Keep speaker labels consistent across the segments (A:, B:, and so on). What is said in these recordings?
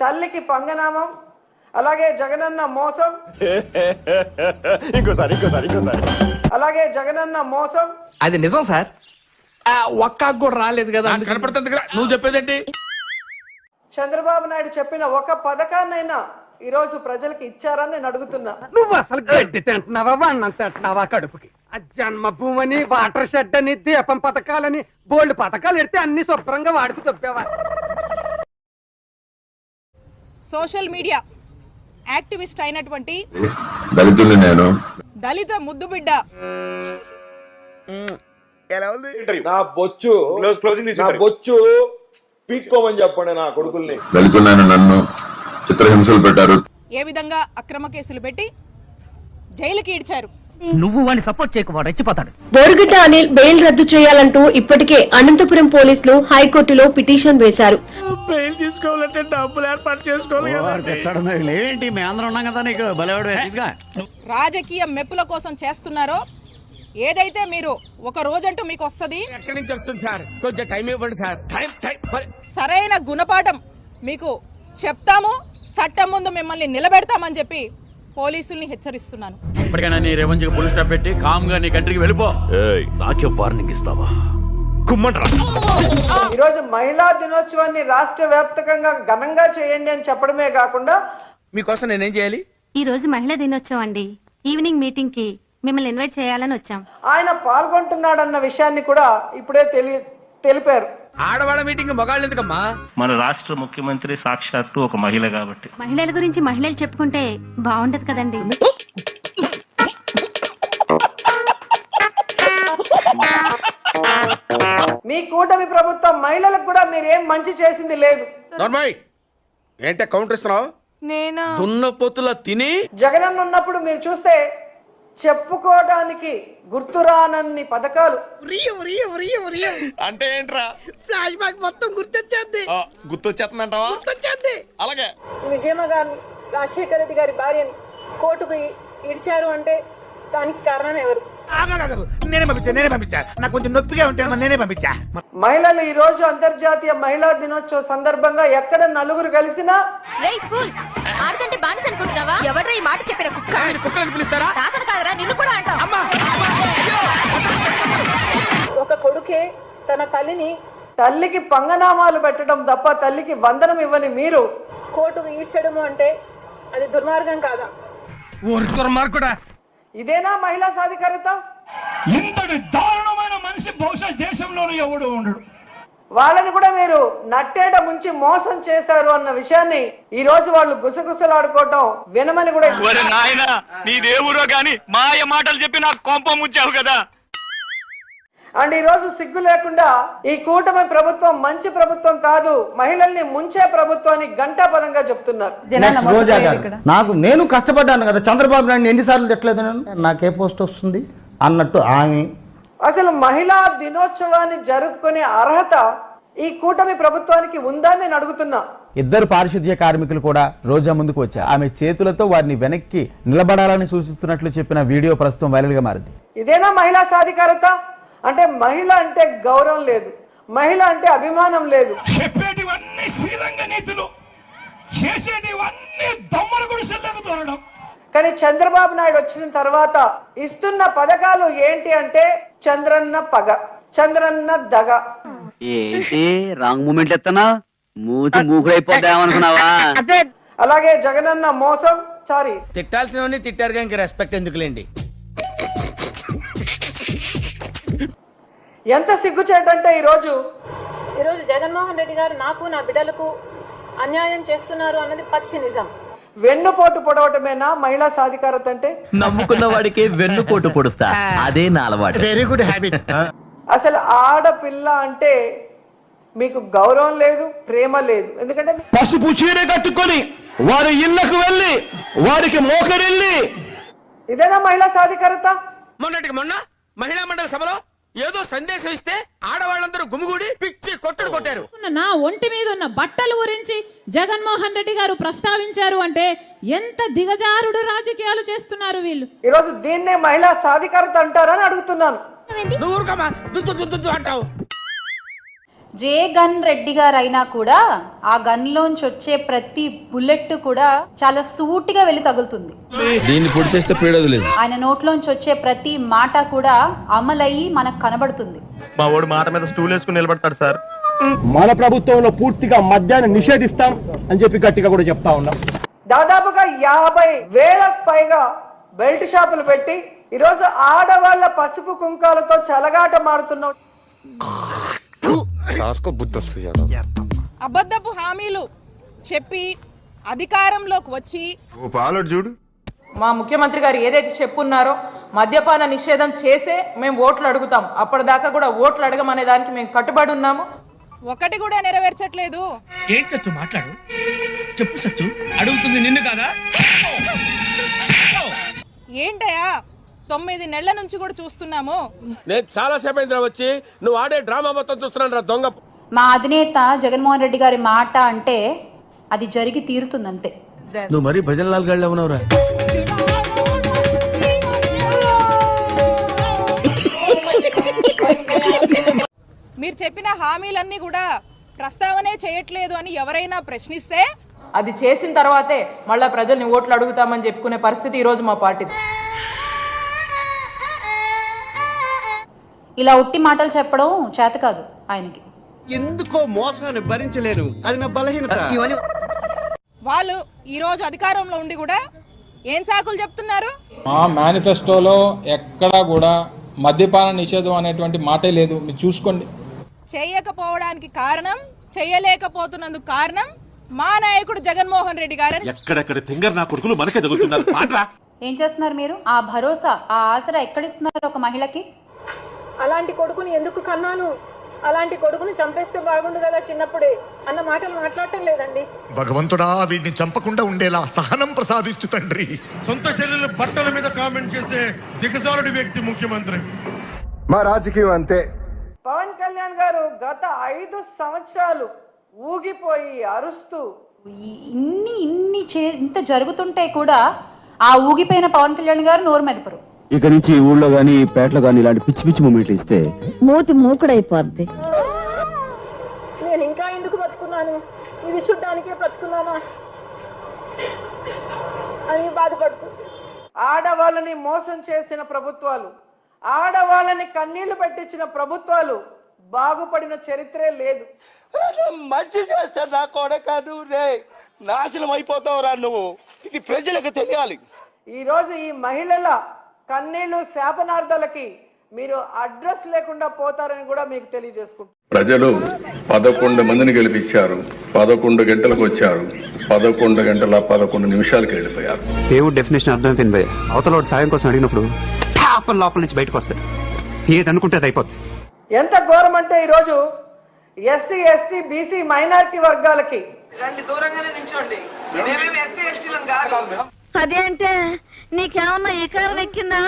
A: తల్లికి పంగనామం అలాగే జగనన్న మోసం.
B: ఇంకోసారి ఇంకోసారి ఇంకోసారి.
A: అలాగే జగనన్న మోసం.
C: అది నిజం సార్. ఒక్క కూడా రాలేదు కదా
D: కనపడుతుంది కదా. నువ్వు చెప్పేదేంటి?
A: చంద్రబాబు నాయుడు చెప్పిన ఒక పథకాన్నైనా ఈరోజు ప్రజలకు ఇచ్చారని నేను అడుగుతున్నా.
E: నువ్వు అసలు గడ్డి తింటున్నావా వన్నం తింటున్నావా కడుపుకి? ఆ జన్మభూమని వాటర్ షెడ్ అని దీపం పథకాలని బోల్డ్ పథకాలు ఎడితే అన్ని శుభ్రంగా వాడుకు చెప్పావా
F: సోషల్ మీడియా యాక్టివిస్ట్ అయినటువంటి
G: దళితుల్ని నేను.
F: దళిత ముద్దుబిడ్డ
D: ఎలా ఉంది?
B: నా బొచ్చు.
D: క్లోజ్ క్లోజింగ్
B: నా బొచ్చు పీక్కోమని చెప్పండి నా కొడుకుల్ని.
G: దళితులైన నన్ను చిత్రహింసలు పెట్టారు.
F: ఏ విధంగా అక్రమ కేసులు పెట్టి జైలుకి ఇడ్చారు
E: నువ్వు వాడిని సపోర్ట్ చేయకు రెచ్చిపోతాడు.
H: బోరుగడ్డ అనిల్ బెయిల్ రద్దు చేయాలంటూ ఇప్పటికే అనంతపురం పోలీసులు హైకోర్టులో పిటిషన్ వేశారు.
D: బెయిల్ తీసుకోవాలంటే డబ్బులు ఏర్పాటు చేసుకోవాలి
I: ఏంటి మేము అందరం ఉన్నాం కదా నీకు? బలవాడు
F: రాజకీయ మెప్పుల కోసం చేస్తున్నారో ఏదైతే మీరు ఒక రోజంటూ మీకు వస్తుంది
D: ఎక్కడి నుంచి వస్తుంది సార్? కొంచెం టైం ఇవ్వండి సార్. టైం టైం
F: సరైన గుణపాఠం మీకు చెప్తాము చట్టం ముందు మిమ్మల్ని నిలబెడతామని చెప్పి పోలీసుల్ని హెచ్చరిస్తున్నాను.
I: ఇప్పటికైనా నీ రేవంజ్కి పులి స్టాప్ పెట్టి కామ్గా నీ కంట్రీకి వెళ్ళిపో.
C: నాకే వార్నింగ్ ఇస్తావా?
A: ఈరోజు మహిళా దినోత్సవాన్ని రాష్ట్ర వ్యాప్తంగా ఘనంగా చేయండి అని చెప్పడమే కాకుండా
D: మీకోసం నేనేం చేయాలి?
H: ఈ రోజు మహిళా దినోత్సవం అండి. ఈవినింగ్ మీటింగ్కి మిమ్మల్ని ఇన్వైట్ చేయాలని వచ్చాం.
A: ఆయన పాల్గొంటున్నాడన్న విషయాన్ని కూడా ఇప్పుడే తెలి తెలిపారు.
D: ఆడవాళ్ళ మీటింగ్ మగాళ్ళు ఎందుకమ్మా?
J: మన రాష్ట్ర ముఖ్యమంత్రి సాక్షాత్తు ఒక మహిళ కాబట్టి.
H: మహిళల గురించి మహిళలు చెప్పుకుంటే బాగుండదు కదండి.
A: మీ కూటమి ప్రభుత్వం మహిళలకు కూడా మీరేం మంచి చేసింది లేదు.
D: నార్మల్ ఏంటే కౌంటర్ ఇస్తున్నావు?
F: నేనా?
C: దున్నపోతుల తిని?
A: జగనన్న ఉన్నప్పుడు మీరు చూస్తే చెప్పుకోవడానికి గుర్తురానన్ని పథకాలు.
B: అంటే ఏంట్రా?
D: ఫ్లాష్ బ్యాక్ మొత్తం గుర్తొచ్చేద్ది.
B: గుర్తొచ్చేస్తుందంటావా?
D: గుర్తొచ్చేద్ది.
B: అలాగే.
A: విజయమ్మ గారిని రాజశేఖర రెడ్డి గారి భార్యని కోర్టుకు ఇడిచారు అంటే దానికి కారణం ఎవరు?
D: నేనే పంపించా నేనే పంపించా. నాకు కొంచెం నొప్పిగా ఉంటే నేనే పంపించా.
A: మహిళలు ఈ రోజు అంతర్జాతీయ మహిళా దినోత్సవ సందర్భంగా ఎక్కడ నలుగురు కలిసినా
H: ఆడదంటే బానిస అనుకుంటున్నావా? ఎవడ్రా ఈ మాట చెప్పిన కుక్క?
D: కుక్కలను పిలుస్తారా?
H: తాతను కాదరా నిన్ను కూడా అంటావు.
D: అమ్మా
A: ఒక కొడుకే తన తల్లిని తల్లికి పంగనామాలు పెట్టడం తప్ప తల్లికి వందనం ఇవ్వని మీరు? కోర్టుకు ఈడ్చడము అంటే అది దుర్మార్గం కాదా?
D: ఊరి దుర్మార్గుడా
A: ఇదేనా మహిళా సాధికారత?
I: ఇంతటి దారుణమైన మనిషి బహుశా దేశంలోనే ఎవడు ఉండడు.
A: వాళ్ళని కూడా మీరు నట్టేట ముంచి మోసం చేశారు అన్న విషయాన్ని ఈ రోజు వాళ్ళు గుసగుసలాడుకోవటం వినమని కూడా
I: నాయన నీ దేవుడో గాని మాయ మాటలు చెప్పి నాకు కోపం ముచ్చావు కదా.
A: అండ్ ఈ రోజు సిగ్గు లేకుండా ఈ కూటమి ప్రభుత్వం మంచి ప్రభుత్వం కాదు మహిళల్ని ముంచే ప్రభుత్వాన్ని గంటాపదంగా చెప్తున్నారు.
K: నెక్స్ట్ రోజా గారు నాకు నేను కష్టపడ్డాను కదా చంద్రబాబు నాయుడు ఎన్నిసార్లు తిట్టలేదు నేను? నాకే పోస్ట్ వస్తుంది? అన్నట్టు ఆమె.
A: అసలు మహిళా దినోత్సవాన్ని జరుపుకునే అర్హత ఈ కూటమి ప్రభుత్వానికి ఉందా నేను అడుగుతున్నా.
K: ఇద్దరు పారిశుద్ధ్య కార్మికులు కూడా రోజా ముందుకు వచ్చారు. ఆమె చేతులతో వారిని వెనక్కి నిలబడాలని సూచిస్తున్నట్లు చెప్పిన వీడియో ప్రస్తుతం వైరల్గా మారింది.
A: ఇదేనా మహిళా సాధికారత? అంటే మహిళ అంటే గౌరవం లేదు. మహిళ అంటే అభిమానం లేదు.
I: చెప్పేటివన్నీ శ్రీరంగ నీతులు చేసేటివన్నీ దొమ్మల గుడిసెల్లోకి దూరడం.
A: కానీ చంద్రబాబు నాయుడు వచ్చిన తర్వాత ఇస్తున్న పథకాలు ఏంటి అంటే చంద్రన్న పగ చంద్రన్న దగ.
E: ఏంటి రాంగ్ మూమెంట్ ఎత్తనా? మూతి మూకుడైపోద్దామనుకున్నావా?
A: అలాగే జగనన్న మోసం సారీ.
C: తిట్టాల్సినవన్నీ తిట్టారుగా ఇంక రెస్పెక్ట్ ఎందుకులేండి?
A: ఎంత సిగ్గుచేటంటే ఈరోజు?
F: ఈరోజు జగన్మోహన్ రెడ్డి గారు నాకు నా బిడ్డలకు అన్యాయం చేస్తున్నారు అన్నది పచ్చి నిజం.
A: వెన్నుపోటు పొడవటమేనా? మహిళా సాధికారత అంటే?
E: నమ్ముకున్న వాడికి వెన్నుపోటు పొడుస్తా. అదే నా అలవాటు
D: వెరీ గుడ్ హ్యాబిట్
A: అసలు ఆడపిల్ల అంటే మీకు గౌరవం లేదు ప్రేమ లేదు. ఎందుకంటే
I: పసుపు చీర కట్టుకొని వారి ఇళ్ళకు వెళ్ళి వారికి మోకరిల్లి.
A: ఇదేనా మహిళా సాధికారత?
D: మొన్నటికి మొన్న మహిళా మండలి సభలో ఏదో సందేశం ఇస్తే ఆడవాళ్ళందరూ గుమిగూడి పిచ్చి కొట్టుడు కొట్టారు.
F: నా ఒంటి మీద ఉన్న బట్టల గురించి జగన్మోహన్ రెడ్డి గారు ప్రస్తావించారు అంటే ఎంత దిగజారుడు రాజకీయాలు చేస్తున్నారు వీళ్ళు?
A: ఈరోజు దీన్నే మహిళా సాధికారత అంటారని అడుగుతున్నాను.
D: నువ్వు అంటావు.
L: జే గన్ రెడ్డి గారు అయినా కూడా ఆ గన్లోంచి వచ్చే ప్రతి బుల్లెట్ కూడా చాలా సూటిగా వెళ్ళి తగులుతుంది.
B: దీన్ని పొడి చేస్తే పీడదు లేదు.
L: ఆయన నోట్లోంచి వచ్చే ప్రతి మాట కూడా అమలయ్యి మనకు కనబడుతుంది.
I: మా వాడు మాట మీద స్టూల్ వేసుకుని నిలబడతాడు సార్. మన ప్రభుత్వంలో పూర్తిగా మద్యాన్ని నిషేధిస్తాం అని చెప్పి గట్టిగా కూడా చెప్తా ఉన్నాం.
A: దాదాపుగా యాభై వేలకు పైగా బెల్ట్ షాపులు పెట్టి ఈరోజు ఆడవాళ్ళ పసుపు కుంకాలతో చెలగాటమాడుతున్న
F: అబద్ధపు హామీలు చెప్పి అధికారంలోకి వచ్చి
B: చూడు.
A: మా ముఖ్యమంత్రి గారు ఏదైతే చెప్పున్నారో మద్యపాన నిషేధం చేసే మేము ఓట్లు అడుగుతాం. అప్పటిదాకా కూడా ఓట్లు అడగమనే దానికి మేము కట్టుబడి ఉన్నాము.
F: ఒకటి కూడా నెరవేర్చట్లేదు.
D: ఏం సచ్చు? మాట్లాడు. చెప్పు సచ్చు. అడుగుతుంది నిన్ను కాదా?
F: ఏంటయా తొమ్మిది నెలల నుంచి కూడా చూస్తున్నాము.
D: నేను చాలా సేపు వచ్చి నువ్వు ఆడే డ్రామా మొత్తం చూస్తున్నాను రా దొంగ.
L: మా అధినేత జగన్మోహన్ రెడ్డి గారి మాట అంటే అది జరిగి తీరుతుంది అంతే
B: నువ్వు మరీ భజన్ లాల్ గడ్డ ఉన్నావురా.
F: మీరు చెప్పిన హామీలన్నీ కూడా ప్రస్తావనే చేయట్లేదు అని ఎవరైనా ప్రశ్నిస్తే?
A: అది చేసిన తర్వాతే మళ్ళా ప్రజల్ని ఓట్లు అడుగుతామని చెప్పుకునే పరిస్థితి ఈ రోజు మా పార్టీ
L: ఇలా ఉట్టి మాటలు చెప్పడం చేత కాదు ఆయనకి.
E: ఎందుకో మోసాన్ని భరించలేను. అది నా బలహీనత.
F: వాళ్ళు ఈ రోజు అధికారంలో ఉండి కూడా ఏం సాకులు చెప్తున్నారు?
I: మా మేనిఫెస్టోలో ఎక్కడా కూడా మద్యపాన నిషేధం అనేటువంటి మాటే లేదు. మీరు చూసుకోండి.
F: చేయకపోవడానికి కారణం చేయలేకపోతున్నందుకు కారణం మా నాయకుడు జగన్మోహన్ రెడ్డి గారని.
I: ఎక్కడెక్కడ తింగర్ నా కొడుకులు మనకే తగులుతున్నారు.
L: ఏం చేస్తున్నారు మీరు? ఆ భరోసా ఆ ఆసరా ఎక్కడిస్తున్నారు ఒక మహిళకి?
A: అలాంటి కొడుకుని ఎందుకు కన్నాను? అలాంటి కొడుకుని చంపేస్తే బాగుండు కదా చిన్నప్పుడే అన్న మాటలు మాట్లాడటం లేదండి.
M: భగవంతుడా వీడిని చంపకుండా ఉండేలా సహనం ప్రసాదించు తండ్రి.
I: సొంత శరీరం బట్టల మీద కామెంట్ చేసే దిగజారుడి వ్యక్తి ముఖ్యమంత్రి.
M: మా రాజకీయం అంతే.
A: పవన్ కళ్యాణ్ గారు గత ఐదు సంవత్సరాలు ఊగిపోయి అరుస్తూ
L: ఇన్ని ఇన్ని చే ఇంత జరుగుతుంటే కూడా ఆ ఊగిపోయిన పవన్ కళ్యాణ్ గారు నోరు మెదపరు.
I: ఇక నుంచి ఈ ఊళ్ళో గానీ ఈ పేటలో గానీ ఇలాంటి పిచ్చి పిచ్చి మూమెంట్లు ఇస్తే?
H: మూతి మూకుడైపోద్ది.
A: నేను ఇంకా ఎందుకు బతుకున్నాను? ఇది చూడ్డానికే బ్రతుకున్నానా? అని బాధపడుతుంది. ఆడవాళ్ళని మోసం చేసిన ప్రభుత్వాలు ఆడవాళ్ళని కన్నీళ్ళు పెట్టించిన ప్రభుత్వాలు బాగుపడిన చరిత్రే లేదు.
D: మంచి చేస్తే నా కొడక నువ్వు రే. నాశనం అయిపోతావు రా నువ్వు. ఇది ప్రజలకు తెలియాలి.
A: ఈరోజు ఈ మహిళల కన్నీళ్ళు శాపనార్థాలకి మీరు అడ్రస్ లేకుండా పోతారని కూడా మీకు తెలియజేసుకుంటున్నాను
G: ప్రజలు పదకొండు మందిని గెలిపించారు. పదకొండు గంటలకు వచ్చారు. పదకొండు గంటల పదకొండు నిమిషాలకు వెళ్ళిపోయారు.
E: దేవుడు డెఫినేషన్ అర్థమైపోయింది అవతల సాయం కోసం అడిగినప్పుడు టాప లోపల నుంచి బయటకు వస్తాడు. ఏది అనుకుంటే అది అయిపోద్ది.
A: ఎంత ఘోరం అంటే ఈరోజు ఎస్సీ ఎస్టీ బీసీ మైనారిటీ వర్గాలకి రండి దూరంగానే నించోండి. మేమేమి ఎస్సీ ఎస్టీలం కాదు.
H: అదేంటే? నీకేమన్నా ఈ కారం ఎక్కిందా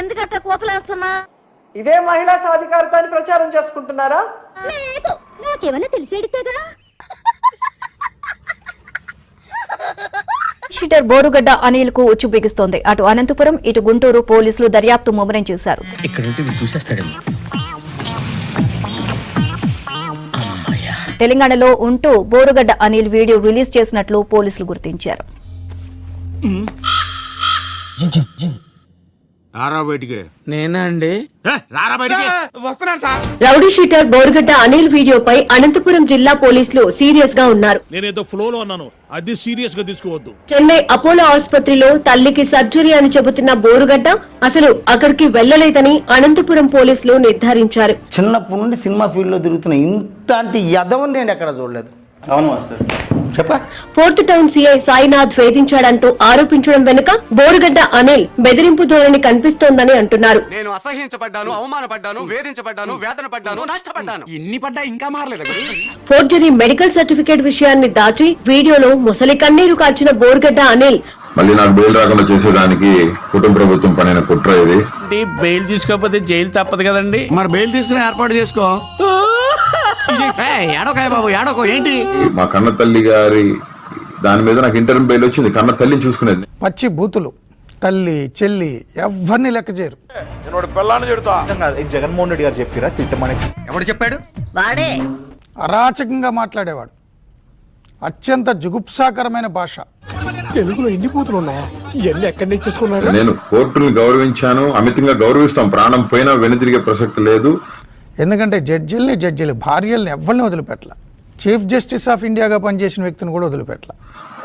H: ఎందుకట్ట కోతలేస్తున్నా?
A: ఇదే మహిళా సాధికారత అని ప్రచారం చేసుకుంటున్నారా?
H: నాకేమన్నా తెలిసేడితేగా
N: షీటర్ బోరుగడ్డ అనిల్కు ఉచ్చు బిగుస్తోంది. అటు అనంతపురం ఇటు గుంటూరు పోలీసులు దర్యాప్తు ముమ్మరం చేశారు. తెలంగాణలో ఉంటూ బోరుగడ్డ అనిల్ వీడియో రిలీజ్ చేసినట్లు పోలీసులు గుర్తించారు.
B: రారా బయటికి.
C: నేనా అండి?
B: రారా బయటికి.
C: వస్తున్నాను sir.
H: Rowdy sheeter Borugadda Anil వీడియోపై అనంతపురం జిల్లా పోలీసులు సీరియస్గా ఉన్నారు.
B: నేనేదో ఫ్లోలో ఉన్నాను. అది సీరియస్గా తీసుకోవద్దు.
H: చెన్నై అపోలో ఆసుపత్రిలో తల్లికి సర్జరీ అని చెబుతున్న బోరుగడ్డ అసలు అక్కడికి వెళ్ళలేదని అనంతపురం పోలీసులు నిర్ధారించారు.
E: చిన్నప్పటి నుండి సినిమా ఫీల్డ్లో తిరుగుతున్న ఇంతటి యదవని నేను ఎక్కడ చూడలేదు. అవును మాస్టర్. చెప్పా?
H: ఫోర్త్ టౌన్ సీఐ సాయినాథ్ వేధించాడంటూ ఆరోపించడం వెనుక బోరుగడ్డ అనిల్ బెదిరింపు ధోరణి కనిపిస్తోందని అంటున్నారు.
E: నేను అసహించబడ్డాను అవమానపడ్డాను వేధించబడ్డాను వేదన పడ్డాను నష్టపడ్డాను.
C: ఇన్ని పడ్డా ఇంకా మారలేదు
H: ఫోర్జరీ మెడికల్ సర్టిఫికేట్ విషయాన్ని దాచి వీడియోలో ముసలి కన్నీరు కార్చిన బోరుగడ్డ అనిల్.
G: మళ్ళీ నాకు బెయిల్ రాకుండా చేసేదానికి కుటుంబ ప్రభుత్వం పనిన కుట్ర ఇది.
C: బెయిల్ తీసుకోకపోతే జైలు తప్పదు కదండి.
E: మరి బెయిల్ తీసుకుని ఏర్పాటు చేసుకో. ఏడోకాయ బాబు ఏడోకో ఏంటి?
G: మా కన్న తల్లి గారి దాని మీద నాకు ఇంటర్వ్యూ బెయిల్ వచ్చింది. కన్న తల్లిని చూసుకునేది.
C: పచ్చి బూతులు తల్లి చెల్లి ఎవరిని లెక్క చేయరు.
B: నేను పిల్లాన్ని చెడుతా
E: జగన్మోహన్ రెడ్డి గారు చెప్పిరా తిట్టమని ఎవడు చెప్పాడు?
H: వాడే.
O: అరాచకంగా మాట్లాడేవాడు. అత్యంత జుగుప్సాకరమైన భాష.
P: తెలుగులో ఎన్ని బూతులు ఉన్నాయా? ఇవన్నీ ఎక్కడి నుంచి
G: నేను కోర్టులను గౌరవించాను అమితంగా గౌరవిస్తాం. ప్రాణం పోయినా వెనుతిరిగే ప్రసక్తి లేదు.
O: ఎందుకంటే జడ్జిల్ని జడ్జిలు భార్యల్ని ఎవరిని వదిలిపెట్టల. చీఫ్ జస్టిస్ ఆఫ్ ఇండియాగా పనిచేసిన వ్యక్తిని కూడా వదిలిపెట్టల.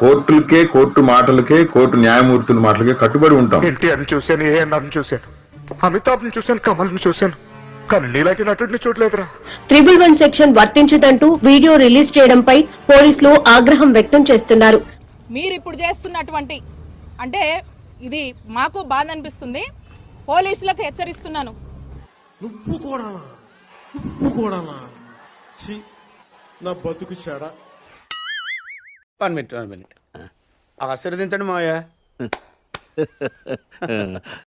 G: కోర్టులకే కోర్టు మాటలకే కోర్టు న్యాయమూర్తుల మాటలకే కట్టుబడి ఉంటాం.
M: ఎన్టీఆర్ని చూశాను ఏఎన్ఆర్ని చూశాను అమితాబ్ని చూశాను కమల్ని చూశాను కానీ నీలాంటి నటుడిని చూడలేదురా.
N: త్రిబుల్ వన్ సెక్షన్ వర్తించదంటూ వీడియో రిలీజ్ చేయడంపై పోలీసులు ఆగ్రహం వ్యక్తం చేస్తున్నారు.
F: మీరు ఇప్పుడు చేస్తున్నటువంటి అంటే ఇది మాకు బాధ అనిపిస్తుంది పోలీసులకు హెచ్చరిస్తున్నాను.
P: నువ్వు కూడా నువ్వు కూడా నా. బతుకు చెడా.
Q: వన్ మినిట్ వన్ మినిట్ ఆశీర్వదించండి మావయ్య.